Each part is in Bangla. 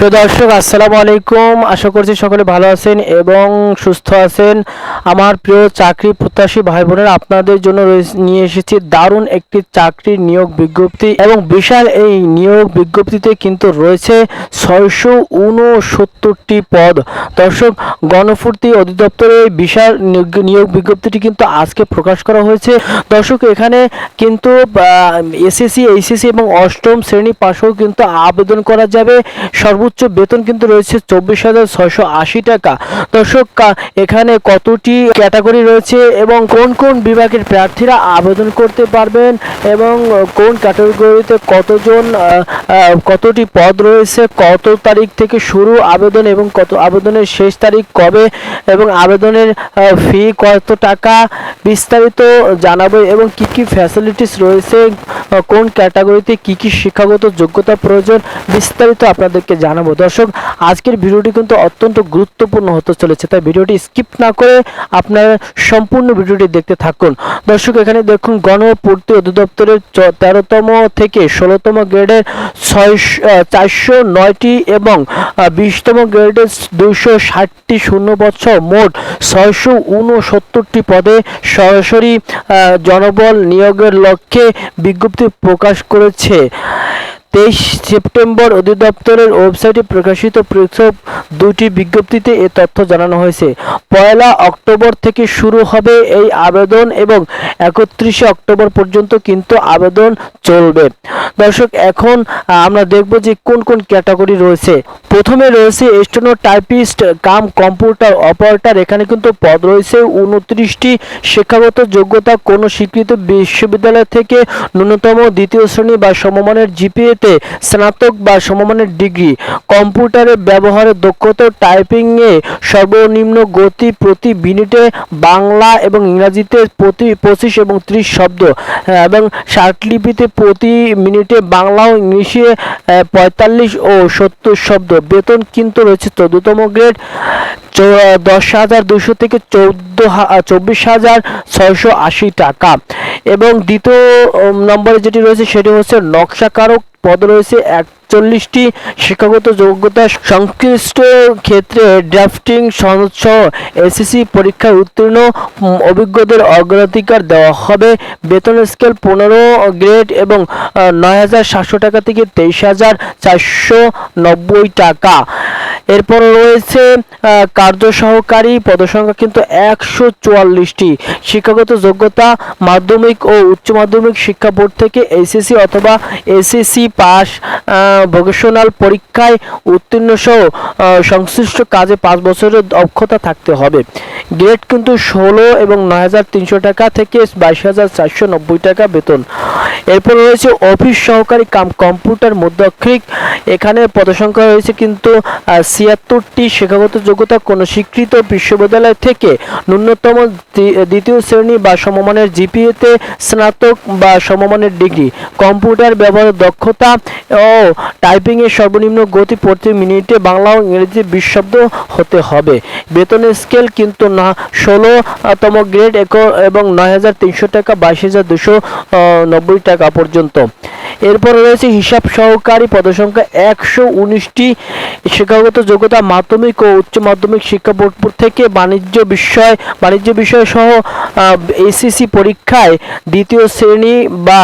প্রিয় দর্শক, আসসালামু আলাইকুম। আশা করছি সকলে ভালো আছেন এবং সুস্থ আছেন। আমার প্রিয় চাকরি প্রত্যাশী ভাই বোনেরা আপনাদের জন্য নিয়ে এসেছি দারুণ একটি চাকরির নিয়োগ বিজ্ঞপ্তি এবং বিশাল এই নিয়োগ বিজ্ঞপ্তিতে কিন্তু রয়েছে ছয়শো উনসত্তরটি পদ। দর্শক, গণফূর্তি অধিদপ্তরে এই বিশাল নিয়োগ- বিজ্ঞপ্তিটি কিন্তু আজকে প্রকাশ করা হয়েছে। দর্শক, এখানে কিন্তু এসএসসি, এইচএসসি এবং অষ্টম শ্রেণি পাশেও কিন্তু আবেদন করা যাবে। সর্বোচ্চ বেতন কিন্তু রয়েছে চব্বিশ হাজার ছয়শো আশি টাকা। দর্শক এখানে কতটি ক্যাটাগরি রয়েছে এবং কোন কোন বিভাগের প্রার্থীরা আবেদন করতে পারবেন এবং কোন ক্যাটাগরিতে কতজন কতটি পদ রয়েছে, কত তারিখ থেকে শুরু আবেদন এবং কত আবেদনের শেষ তারিখ কবে এবং আবেদনের ফি কত টাকা বিস্তারিত জানাব এবং কি কি ফ্যাসিলিটিস রয়েছে কোন ক্যাটাগরিতে কি কি শিক্ষাগত যোগ্যতা প্রয়োজন বিস্তারিত আপনাদেরকে জানাব। দর্শক, আজকের ভিডিওটি কিন্তু অত্যন্ত গুরুত্বপূর্ণ হতে চলেছে, তাই ভিডিওটি স্কিপ না করে আপনারা সম্পূর্ণ ভিডিওটি দেখতে থাকুন। দর্শক, এখানে দেখুন, গণপূর্তি অধিদপ্তরের তেরোতম থেকে ষোলোতম গ্রেডের ছয় চারশো নয়টি এবং বিশতম গ্রেডের দুশো ষাটটি শূন্য বছর মোট ছয়শো উনসত্তরটি পদে সরাসরি জনবল নিয়োগের লক্ষ্যে বিজ্ঞপ্তি প্রকাশ করেছে। তেইশ সেপ্টেম্বর অধিদপ্তরের ওয়েবসাইটে প্রকাশিত পৃথক দুটি বিজ্ঞপ্তিতে এ তথ্য জানানো হয়েছে। পয়লা অক্টোবর থেকে শুরু হবে এই আবেদন এবং একত্রিশে অক্টোবর পর্যন্ত কিন্তু আবেদন চলবে। দর্শক, এখন আমরা দেখব যে কোন কোন ক্যাটাগরি রয়েছে। প্রথমে রয়েছে steno typist cum computer operator. এখানে কিন্তু পদ রয়েছে উনত্রিশটি। শিক্ষাগত যোগ্যতা কোনো স্বীকৃত বিশ্ববিদ্যালয় থেকে ন্যূনতম দ্বিতীয় শ্রেণি বা সমমানের জিপিএতে স্নাতক বা সমমানের ডিগ্রি। কম্পিউটারের ব্যবহারের দক্ষতা টাইপিংয়ে সর্বনিম্ন গতি প্রতি মিনিটে বাংলা এবং ইংরাজিতে প্রতি পঁচিশ এবং ত্রিশ শব্দ এবং লিপিতে প্রতি মিনিটে বাংলা ও ইংলিশে পঁয়তাল্লিশ ও সত্তর শব্দ। বেতন কিন্তু রয়েছে চোদ্দতম গ্রেড। দশ হাজার দুশো থেকে চৌদ্দ চব্বিশ হাজার ছয়শো আশি টাকা। এবং দ্বিতীয় নম্বরে যেটি রয়েছে সেটি হচ্ছে নকশাকারক পদ রয়েছে। একচল্লিশটি শিক্ষাগত যোগ্যতা সংশ্লিষ্ট ক্ষেত্রে ড্রাফটিং সনদ সহ এসএসসি পরীক্ষায় উত্তীর্ণ অভিজ্ঞদের অগ্রাধিকার দেওয়া হবে। বেতন স্কেল পনেরো গ্রেড এবং নয় হাজার সাতশো টাকা থেকে তেইশ হাজার চারশো নব্বই টাকা। এরপর রয়েছে কার্য সহকারী পদসংখ্যা কিন্তু একশো চুয়াল্লিশটি। শিক্ষাগত যোগ্যতা মাধ্যমিক ও উচ্চ মাধ্যমিক শিক্ষা বোর্ড থেকে এসএসসি অথবা এসএসসি পাস ভোকেশনাল পরীক্ষায় উত্তীর্ণ সহ সংশ্লিষ্ট কাজে পাঁচ বছরের দক্ষতা থাকতে হবে। গ্রেড কিন্তু ষোলো এবং নয় হাজার তিনশো টাকা থেকে বাইশ হাজার চারশো নব্বই টাকা বেতন। এরপর রয়েছে অফিস সহকারী কাম কম্পিউটার মধ্যক্ষরিক এখানে পদসংখ্যা রয়েছে কিন্তু ছিয়াত্তরটি শিক্ষাগত যোগ্যতা কোনো স্বীকৃত বিশ্ববিদ্যালয় থেকে ন্যূনতম দ্বিতীয় শ্রেণি বা সমমানের জিপিএতে স্নাতক বা সমমানের ডিগ্রি। কম্পিউটার ব্যবহারের দক্ষতা ও টাইপিংয়ের সর্বনিম্ন গতি প্রতি মিনিটে বাংলা ও ইংরেজি বিশ শব্দ হতে হবে। বেতনের স্কেল কিন্তু না, ষোলোতম গ্রেড এক- এবং নয় হাজার তিনশো টাকা, বাইশ হাজার দুশো নব্বই টাকা পর্যন্ত। এরপর রয়েছে হিসাব সহকারী পদসংখ্যা একশো উনিশটি। শিক্ষাগত যোগ্যতা মাধ্যমিক ও উচ্চ মাধ্যমিক শিক্ষা বোর্ড থেকে বাণিজ্য বিষয় বাণিজ্য বিষয় সহ এসিসি পরীক্ষায় দ্বিতীয় শ্রেণি বা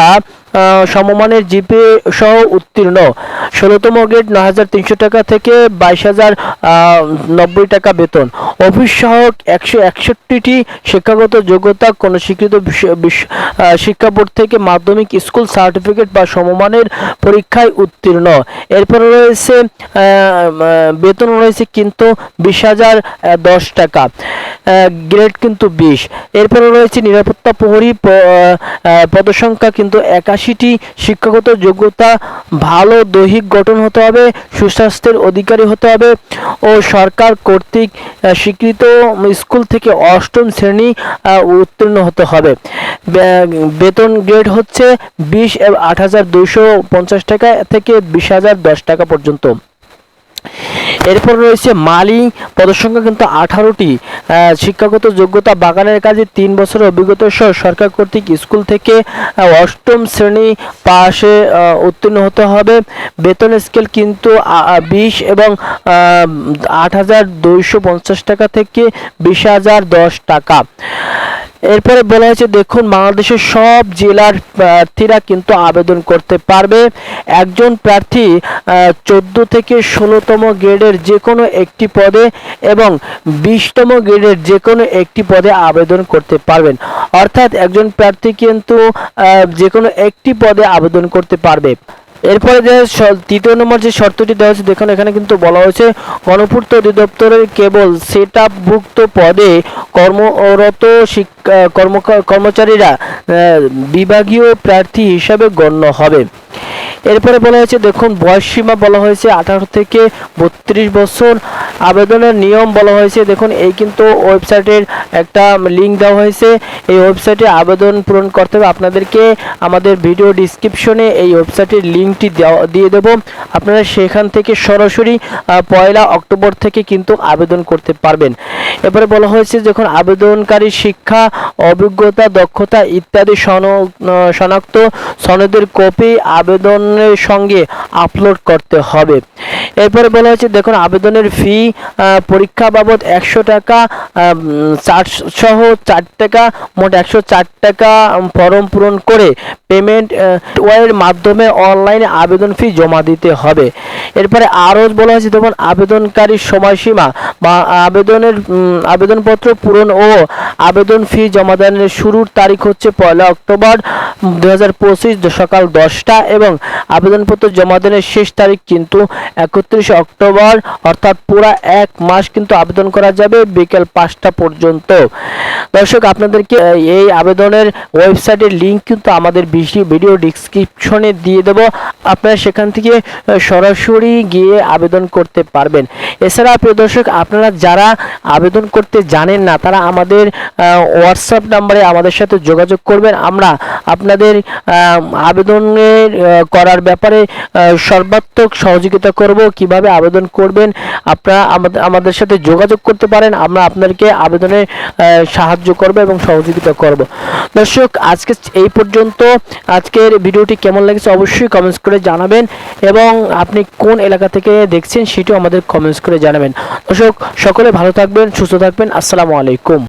সমমানের জিপে সহ উত্তীর্ণ। ষোলোতম গ্রেড নয় হাজার তিনশো টাকা থেকে বাইশ হাজার নব্বই টাকা বেতন। অফিস সহ একশো একষট্টিটি শিক্ষাগত যোগ্যতা কোনো স্বীকৃত শিক্ষা বোর্ড থেকে মাধ্যমিক স্কুল সার্টিফিকেট বা সমমানের পরীক্ষায় উত্তীর্ণ। এরপরে রয়েছে বেতন রয়েছে কিন্তু বিশ হাজার দশ টাকা গ্রেড কিন্তু বিশ। এরপরে রয়েছে নিরাপত্তা প্রহরী পদসংখ্যা কিন্তু একাশিটি শিক্ষাগত যোগ্যতা, ভালো দৈহিক গঠন হতে হবে, সুস্বাস্থ্যের অধিকারী হতে হবে ও সরকার কর্তৃক স্বীকৃত স্কুল থেকে অষ্টম শ্রেণি উত্তীর্ণ হতে হবে। বেতন গ্রেড হচ্ছে বিশ আট হাজার দুইশো পঞ্চাশ টাকা থেকে বিশ হাজার দশ টাকা পর্যন্ত। এরপর রয়েছে মালি। পদসংখ্যা কিন্তু আঠারোটি। শিক্ষাগত যোগ্যতা বাগানের কাজে তিন বছরের অভিজ্ঞতা সহ সরকার কর্তৃক স্কুল থেকে অষ্টম শ্রেণি পাশে উত্তীর্ণ হতে হবে। বেতন স্কেল কিন্তু বিশ এবং আট হাজার দুইশো পঞ্চাশ টাকা থেকে বিশ হাজার দশ টাকা। এরপরে বলা হয়েছে, দেখুন, বাংলাদেশের সব জেলার প্রার্থীরা কিন্তু আবেদন করতে পারবে। একজন প্রার্থী চোদ্দ থেকে ষোলোতম গ্রেডের যে কোনো একটি পদে এবং বিশতম গ্রেডের যে কোনো একটি পদে আবেদন করতে পারবেন। অর্থাৎ একজন প্রার্থী কিন্তু যে কোনো একটি পদে আবেদন করতে পারবে। এরপরে যে তৃতীয় নম্বর যে শর্তটি দেওয়া হয়েছে, দেখুন, এখানে কিন্তু বলা হয়েছে, গণপূর্ত অধিদপ্তরের কেবল সেট আপভুক্ত পদে কর্মরত শিক্ষা কর্ম কর্মচারীরা বিভাগীয় প্রার্থী হিসাবে গণ্য হবে। এরপরে বলা হয়েছে, দেখুন বয়স সীমা বলা হয়েছে আঠারো থেকে বত্রিশ বছর। আবেদনের নিয়ম বলা হয়েছে, দেখুন, এই কিন্তু ওয়েবসাইটের একটা লিঙ্ক দেওয়া হয়েছে। এই ওয়েবসাইটে আবেদন পূরণ করতে হবে। আপনাদেরকে আমাদের ভিডিও ডিসক্রিপশনে এই ওয়েবসাইটের লিঙ্কটি দিয়ে দেব। আপনারা সেখান থেকে সরাসরি পয়লা অক্টোবর থেকে কিন্তু আবেদন করতে পারবেন। এরপরে বলা হয়েছে যখন আবেদনকারী শিক্ষা, অভিজ্ঞতা, দক্ষতা ইত্যাদি শনাক্ত সনদের কপি আবেদনের সঙ্গে আপলোড করতে হবে। এরপরে বলা হয়েছে, দেখুন, আবেদনের ফি পরীক্ষা বাবদ একশো টাকা চার সহ চার টাকা, মোট একশো চার টাকা ফর্ম পূরণ করে পেমেন্ট ওয়ের মাধ্যমে অনলাইনে আবেদন ফি জমা দিতে হবে। এরপরে আরও বলা হয়েছে, দেখুন আবেদনকারীর সময়সীমা বা আবেদনের আবেদনপত্র পূরণ ও আবেদন ফি জমা দানের শুরুর তারিখ হচ্ছে পয়লা অক্টোবর দু হাজার পঁচিশ সকাল দশটা এবং আবেদনপত্র জমা দানের শেষ তারিখ কিন্তু একত্রিশে অক্টোবর অর্থাৎ পুরা এক মাস কিন্তু আবেদন করা যাবে বিকেল পাঁচটা পর্যন্ত। দর্শক আপনাদেরকে এই আবেদনের ওয়েবসাইটের লিংক কিন্তু আমাদের ভিডিও ডিসক্রিপশনে দিয়ে দেব। আপনারা সেখান থেকে সরাসরি গিয়ে আবেদন করতে পারবেন। এছাড়া প্রিয় দর্শক আপনারা যারা আবেদন করতে জানেন না তারা আমাদের হোয়াটসঅ্যাপ নাম্বারে আমাদের সাথে যোগাযোগ করবেন। আমরা আপনাদের আবেদনের আহ, করার ব্যাপারে সর্বাত্মক সহযোগিতা করব, কীভাবে আবেদন করবেন, আপনারা আমাদের সাথে যোগাযোগ করতে পারেন, আমরা আপনাদেরকে আবেদনে সাহায্য করব এবং সহযোগিতা করব। দর্শক, আজকে এই পর্যন্ত, আজকের ভিডিওটি কেমন লেগেছে অবশ্যই কমেন্টস করে জানাবেন এবং আপনি কোন এলাকা থেকে দেখছেন সেটিও আমাদের কমেন্টস করে জানাবেন। দর্শক, সকলে ভালো থাকবেন, সুস্থ থাকবেন, আসসালামু আলাইকুম।